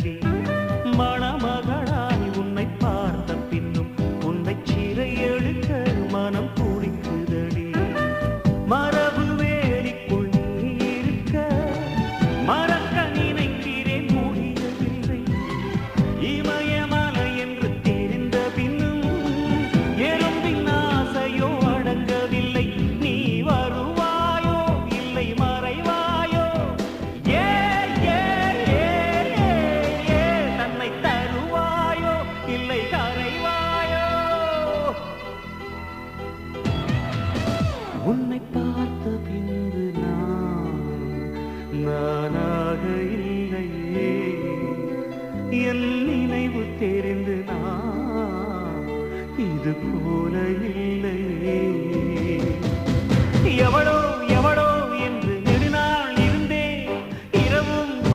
சிறகடி மணமகளாய் உன்னை பார்த்த பின்னும் உன்னை சிறை எழுக்க மனம் நானாக இல்லையே என் நினைவு தெரிந்து நான் இது போல இல்லை.